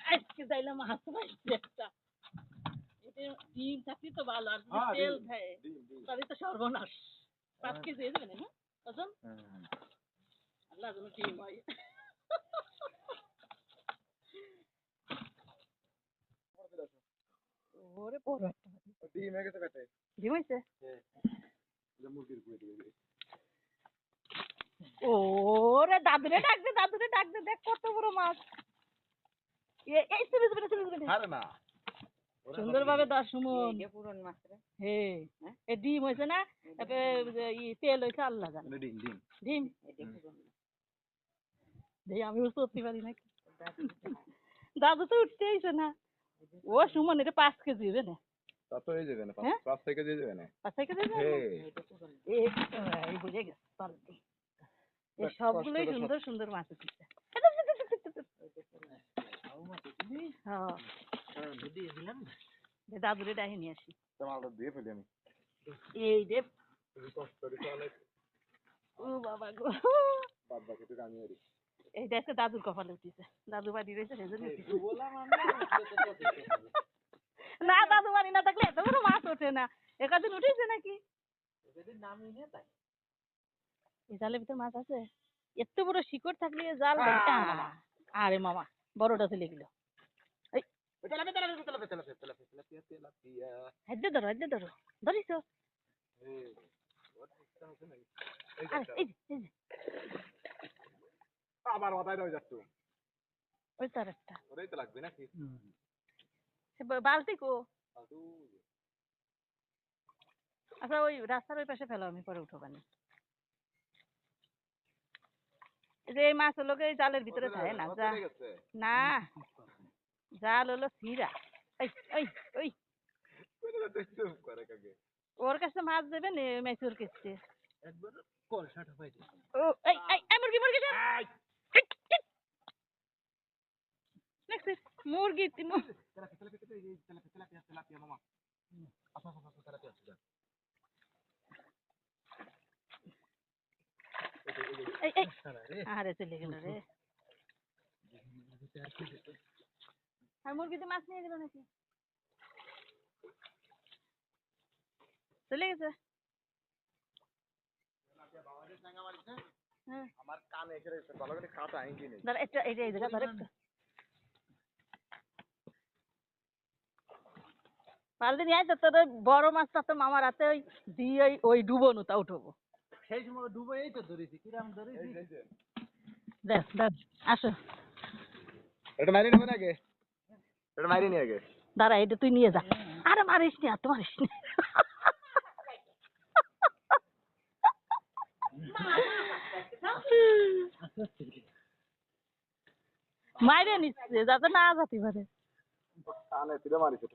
আজকে যাইলাম মাছ পাইছি একটা এটা ডিম থাকলে তো ভালো আর যদি হ্যাঁ, তেল ডিম। দেয় ডিম ডিম তাহলে তো সর্বনাশ পাঁচ কেজি হয়ে যাবে না হ্যাঁ ওজন হুম। আল্লাহ যেন ডিম হয় ওরে বড় একটা ডিম হয়ে গেছে পেটে ডিম হয়েছে এটা মুরগির গুঁড়ো দিয়ে দিই। ওরে দাদুরে ডাক দে দাদুরে ডাক দে দেখ কত বড় মাছ এই ছাড়ে না সুন্দরভাবে দশ সুমন পুরন মাছ রে হে এ ডিম হয়েছে না ই তেল হয়েছে আল্লাহ জানে ডিম ডিম ডিম দেই আমি বুঝতে পারি নাকি দাদু তো উঠতে আইছে না ও সুমন এটা পাঁচ কেজি হবে না যাবে না হ্যাঁ? পাঁচ থেকে দিয়ে যাবে না পাঁচ কেজি হবে হে এই বুঝে গেছে এই সবগুলোই সুন্দর সুন্দর মাছ উঠছে হ্যাঁ। দাদুরে ডাহি নিয়ে আসি। দিয়ে ফেলি আমি। এই রে কষ্ট করে অনেক ও বাবা গো। বাদ বাকি তো আমি এরি এই দেখে দাদুর কপালে উঠিছে। দাদু বাড়ি রয়েছে সেজন্য না দাদু বাড়ি না থাকলে এত বড় মাছ ওঠে না। একাদিন উঠেছে নাকি? এই জালের ভিতর মাছ আছে? এত বড় শিকড় থাকলে এ জাল ধরতে হবে না। আরে মামা বড়টা চলে গেল ধরো ধরো। ধরিস আবার মাথায় রয়ে যাচ্ছ। ওই তো লাগবে নাকি? বালতি কো? আচ্ছা ওই রাস্তার ওই পাশে ফেলো আমি পরে উঠো পানি এই যে এই মাছ হলো এই জালের ভিতরে থাকে না যা না জাল হলো সিরা ওই ওই ওই ওর কাছে মাছ দেবে নে মেসুর কাছে। একবার কলসাটা পাই ও এই এই মুরগি মুরগি। দেখছিস? মুরগি তি- মু- tilapia tilapia tilapia tilapia tilapia tilapia মামা আচ্ছা আচ্ছা আচ্ছা তেলাপিয়া আছে এই এই আরে। চলে গেল রে। আর মুরগিতে মাছ নিয়ে গেল নাকি? চলে গেছে? আমার কানে এসে রয়েছে ভালো করে কাটা আইনি নেই। দাঁড়া একটা এই জায়গা ধর পারলে নিয়ে আয় তোর বড় মাছটা তো মামার হাতে ওই দিয়ে ওই- তা উঠবো। সেই সময় ডুবে এই তো ধরেছি কিরাম ধরেছি? দেখ দেখ আসো। এটা মারি নেবে নাকি? এটা মারি নিয়ে আগে। দাঁড়া এটা তুই নিয়ে যা। আরে মারিস নি আর তো মারিস নি। মাইরে নিচ্ছে যাতে না যাতে পারে। মারিছে